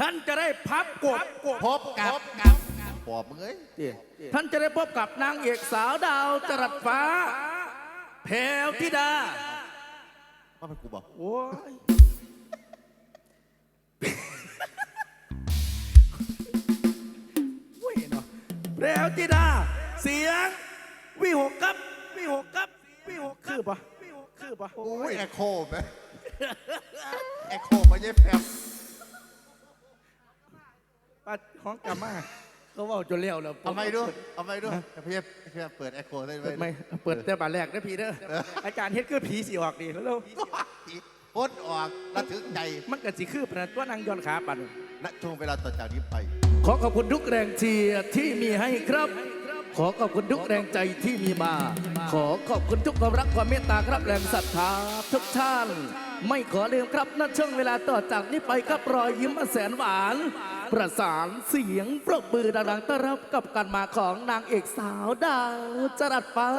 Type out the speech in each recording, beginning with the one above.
ท่านจะได้พับกบพบกับกับปอบมึงเอ้ยท่านจะได้พบกับนางเอกสาวดาวจรัสฟ้าแพรวธิดาว่าเป็นกูบอกโอ้ยเว้ยเนาะแพรวธิดา เสียงวิหกครับวิหกครับวิหกคือปะวิหกคือปะโอ้ยแอคโคไหมแอคโคไม่ใช่แพบ ปัดของกลับมาเขาเว่าจนเลี้ยวแล้วเอาไม่ดูเอาไม่ดูพี่พี่เปิดแอคโคได้ไหมเปิดไม่เปิดแต่บานแรกนะพี่เด้ออาจารย์เฮ็ดคือผีสีออกดีแล้วพ้นออกระทึกใจมันก็สิคือปนะตัวนางย้อนขาปันณช่วงเวลาต่อจากนี้ไป ขอขอบคุณทุกแรงเชียร์ที่มีให้ครับ ขอขอบคุณทุกแรงใจที่มีมา ขอขอบคุณทุกความรักความเมตตาครับแรงศรัทธาทุกท่าน ไม่ขอลืมครับณช่วงเวลาต่อจากนี้ไปครับรอยยิ้มอันแสนหวาน ประสานเสียงปรบมือดังๆต้อนรับกับการมาของนางเอกสาวดาว จรัสฟ้า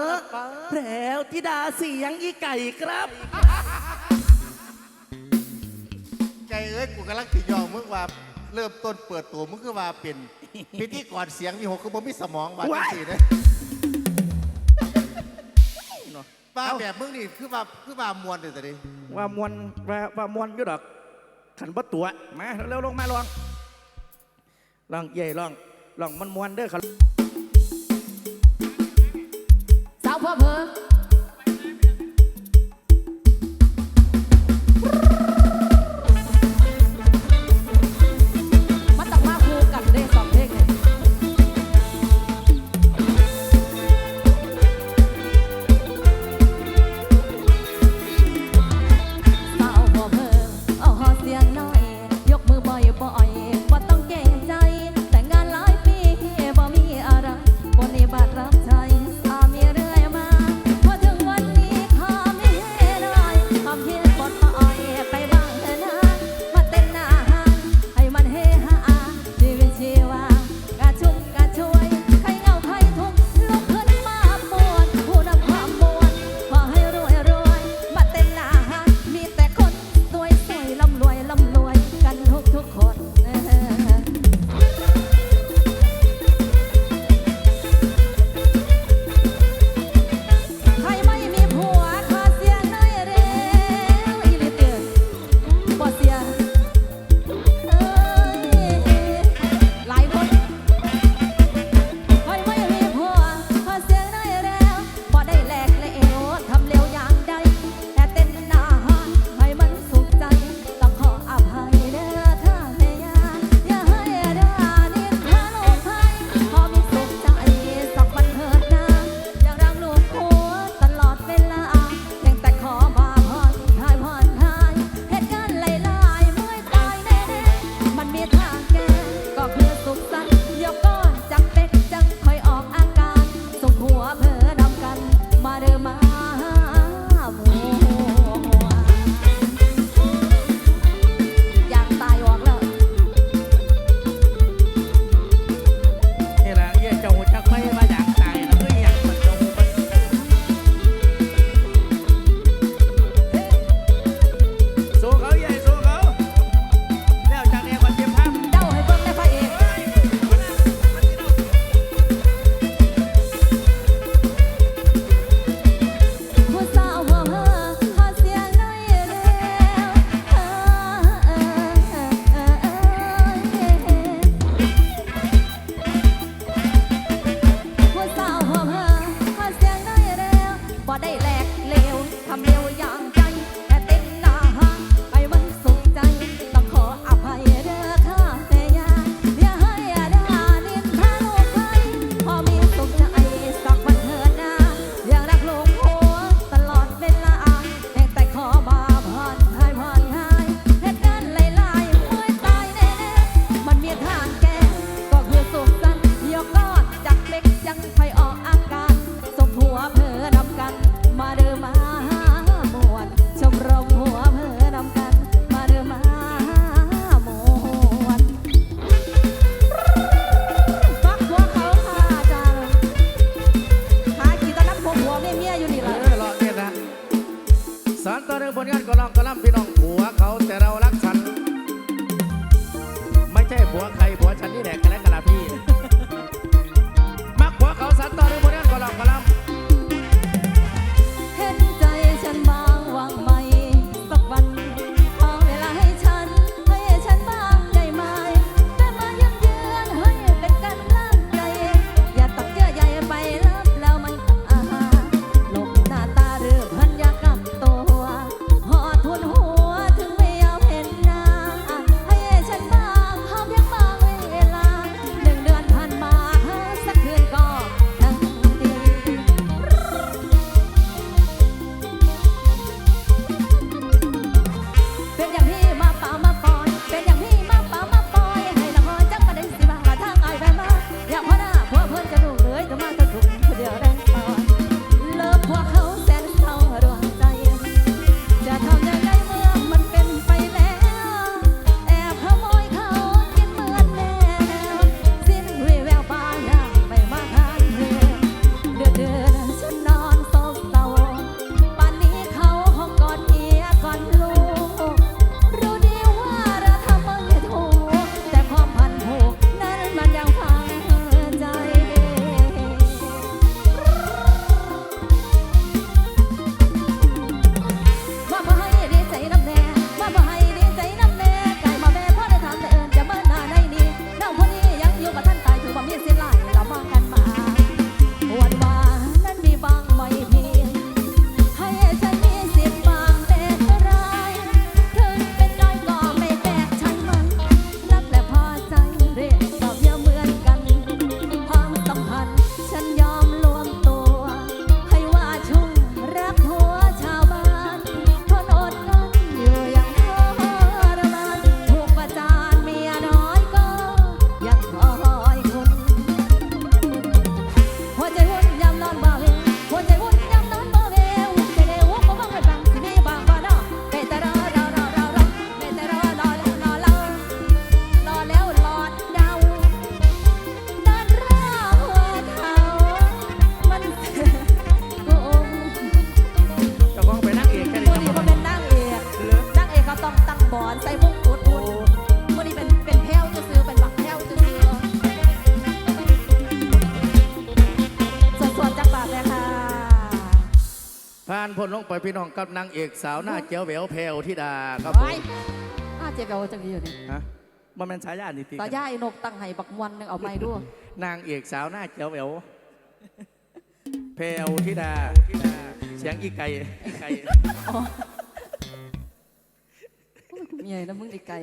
แพรวธิดาเสียงอีไก่ครับ ใจเอ้ยกูกำลังติยอมมึงว่าเริ่มต้นเปิดตัวมึงคือว่าเป็นพิธีกรเสียงมีหกคือบ่มีสมองว่าจังสี่นะ ป้าแบบมึงนี่คือว่าคือว่ามวนเดี๋ยวแต่ดิว่ามวนว่าว่ามวนอยู่ดอกขันบ่ตัวมาเร็วๆลงมาลองลองเย่ลองลองมันมวนๆเด้อครับสาวพ่อเพอ พ้นลงไปพี่น้องกับนางเอกสาวหน้าเจียวแหววแพรวธิดาครับผม ไว้อาเจ็บเอาจังนี้อยู่นี่ฮะมันเป็นฉายานี่ติตาย่ายนกตั้งไห้บักวันนึงเอาไม่ด้วยนางเอกสาวหน้าเจียวแหววแพรวธิดา เสียงอีไก่อีไก่เมียนะมึงไอ้ไก่